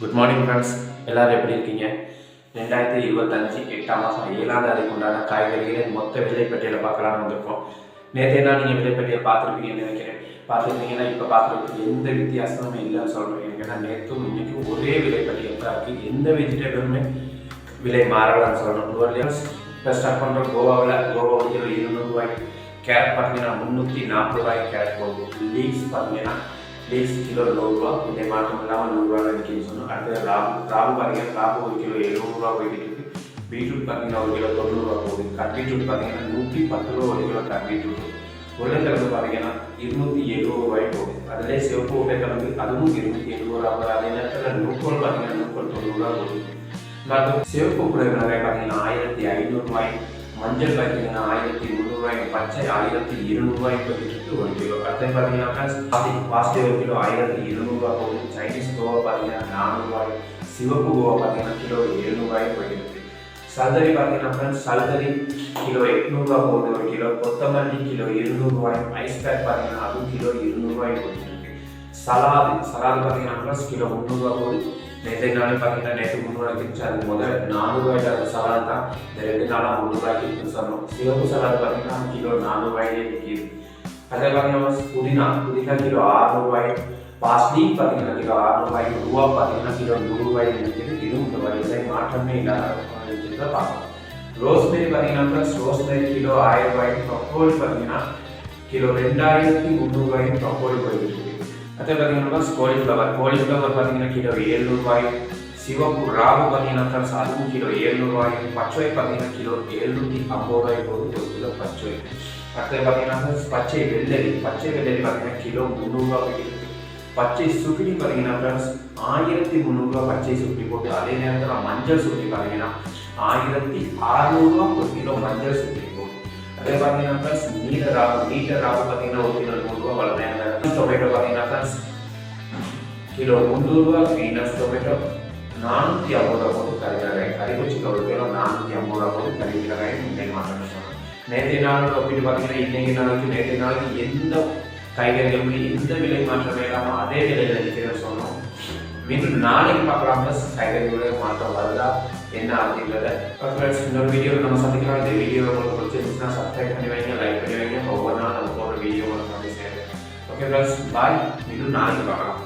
Good morning friends எல்லோரும் எப்படி இருக்கீங்க? ரெண்டாயிரத்தி இருபத்தஞ்சு எட்டாம் மாதம் ஏழாம் தேதிக்கு உண்டான காய்கறிகளின் மொத்த விலைப்பட்டியலை பார்க்கலாம்னு வந்திருக்கோம். நேற்று என்ன நீங்கள் விலைப்பட்டியலை பார்த்துருப்பீங்கன்னு நினைக்கிறேன். பார்த்துருந்தீங்கன்னா இப்போ பார்த்துருக்கு எந்த வித்தியாசமும் இல்லைன்னு சொல்கிறேன் ஏன்னா நேற்றும் இன்றைக்கும் ஒரே விலைப்பட்டியல் தான் இருக்குது எந்த வெஜிடபிளுமே விலை மாறலாம்னு சொல்லணும். நூறு இப்போ ஸ்டார்ட் பண்ணுறோம் கோவாவில் கோவா வந்து ஒரு கேரட் பார்த்தீங்கன்னா முந்நூற்றி நாற்பது ரூபாய் கேரட் போகும் லீக்ஸ் பார்த்தீங்கன்னா லீக்ஸ் கிலோ நூறுரூவா இதே மாற்றம் இல்லாமல் நூறுரூவா விற்கின்னு சொன்னோம். அடுத்து ராகு ராகு பார்த்தீங்கன்னா ராகு ஒரு கிலோ எழுநூறுவா போயிட்டு இருக்கு. பீட்ரூட் பார்த்தீங்கன்னா ஒரு கிலோ தொண்ணூறுரூவா போகுது. கட்லீட்ரூட் பார்த்தீங்கன்னா நூற்றி பத்து ரூபா ஒரு கிலோ கட்லீட்ரூட் உருளைக்கிழங்கு பார்த்தீங்கன்னா இருநூற்றி எழுபது ரூபாய் போகுது. அதிலே சிவப்பு உருளைக்கிழங்கு அதுவும் இருநூற்றி எழுபது ரூபா போகுது. அதே நேரத்தில் நூக்கோல் பார்த்தீங்கன்னா நூக்கோல் தொண்ணூறுரூவா போகுது. மற்றும் சிவப்பு உருளைக்கிழங்கு பார்த்தீங்கன்னா ஆயிரத்தி ஐநூறுரூவாய் மஞ்சள் பார்த்தீங்கன்னா ஆயிரத்தி முந்நூறுரூவாய் பச்சை ஆயிரத்தி இருநூறுவாய் போயிட்டு ஒரு கிலோ அடுத்து பார்த்தீங்கன்னா பாசி பாசிட்டிவ் ஒரு கிலோ ஆயிரத்தி இருநூறுவா போகுது. சைனீஸ் கோவா பார்த்தீங்கன்னா நானூறுரூவாய் சிவப்பு கோவா பார்த்தீங்கன்னா கிலோ எழுநூறுவாய் போயிட்டு இருக்கு சல்தரி பார்த்தீங்கன்னா ஃப்ரெண்ட்ஸ் சல்தரி கிலோ எட்நூறுவா போகுது ஒரு கிலோ. கொத்தமல்லி கிலோ இருநூறுவாய் ஐஸ் பேக் பார்த்தீங்கன்னா அதுவும் கிலோ இருநூறுவாய் போயிட்டு இருக்கு சலாது சலாது பார்த்தீங்கன்னா ஃப்ரெண்ட்ஸ் கிலோ முந்நூறுவா போகுது. நேற்று நாளே பார்த்தீங்கன்னா நேற்று முந்நூறுவாய்க்கு இருந்துச்சு அது முதல் நானூறுவாய்க்கு அந்த சலாது தான். இந்த ரெண்டு நாளாக முந்நூறுவாய்க்கு இருக்குன்னு சொன்னோம். சிவப்பு சலாது பார்த்தீங்கன்னா கிலோ நானூறுவாயிலே விற்கிது அதே பார்த்தீங்கன்னா புதினா புதினா கிலோ ஆறுநூறுவாய். பாஸ்லி பார்த்தீங்கன்னா கிலோ ஆறுநூறுவாய். ரூபா பார்த்தீங்கன்னா கிலோ நூறுரூவாய் விற்கிது இதுவும் இந்த வரிகளை மாற்றமே இல்லாத பார்க்கலாம் ரோஸ்மெரி பார்த்தீங்கன்னா ரோஸ்மெரி கிலோ ஆயிரம் ரூபாய்க்கு ப்ரொக்கோலி பார்த்தீங்கன்னா கிலோ ரெண்டாயிரத்தி முந்நூறுவாய்க்கு ப்ரொக்கோலி போயிட்டு இருக்கு. அதே பார்த்தீங்கன்னா கோலிஃப்ளவர் கோலிஃப்ளவர் பார்த்தீங்கன்னா கிலோ ஏழ்நூறுபாய் சிவப்பு ராகு பார்த்தீங்கன்னா அதுவும் கிலோ ஏழ்நூறுவாய் பச்சை பார்த்தீங்கன்னா கிலோ எழுநூற்றி ஐம்பது ரூபாய் போகுது ஒரு கிலோ பச்சை அடுத்தது பார்த்தீங்கன்னா பச்சை வெள்ளரி பச்சை வெள்ளரி பார்த்தீங்கன்னா கிலோ முந்நூறுரூவா போயிட்டு பச்சை சுக்கிடி பார்த்தீங்கன்னா ஃப்ரெண்ட்ஸ் ஆயிரத்தி முந்நூறுரூவா பச்சை சுக்குடி போட்டு அதே நேரத்தில் மஞ்சள் சுற்றி பார்த்தீங்கன்னா ஆயிரத்தி அறநூறுவா ஒரு கிலோ மஞ்சள் சுக்குடி போகுது அதே பார்த்தீங்கன்னா ஃப்ரெண்ட்ஸ் நீல ராகு நீல ராகு பார்த்தீங்கன்னா ஒரு கிலோ நூறுரூவா வளர்ந்தாங்க டொமேட்டோ பார்த்தீங்கன்னா ஃப்ரெண்ட்ஸ் கிலோ முந்நூறுரூவா பீனஸ் டொமேட்டோ நானூற்றி ஐம்பது ரூபா போட்டு கறிமிளகாய் கறிக்குச்சி ஒரு கிலோ நானூற்றி ஐம்பது ரூபா போட்டு கறிமிளகாய் இன்னைக்கு மாற்றணும் சொன்னோம் நேற்றைய நாள் ஒப்பிட்டு பார்த்தீங்கன்னா இன்னைக்கு நாளைக்கு நேற்றைய நாளைக்கு எந்த காய்கறிகளுமே எந்த விலை மாற்றமே இல்லாமல் அதே விலையில் இருக்கிறது சொன்னோம் மீண்டும் நாளைக்கு பார்க்கலாம் ப்ளஸ் காய்கறிகளுடைய மாற்றம் வருதா என்ன அப்படிங்கிறத ஃப்ரெண்ட்ஸ் இன்னொரு வீடியோவில் நம்ம சந்திக்கலாம் இந்த வீடியோ உங்களுக்கு பிடிச்சிருந்துச்சுன்னா சப்ஸ்கிரைப் பண்ணி வைங்க லைக் பண்ணி வைங்க ஒவ்வொரு நாள் நம்ம போடுற வீடியோ உங்களுக்கு வந்து சேரும் ஓகே ஃப்ரெண்ட்ஸ் பாய் இன்னும் நாளைக்கு பார்க்கலாம்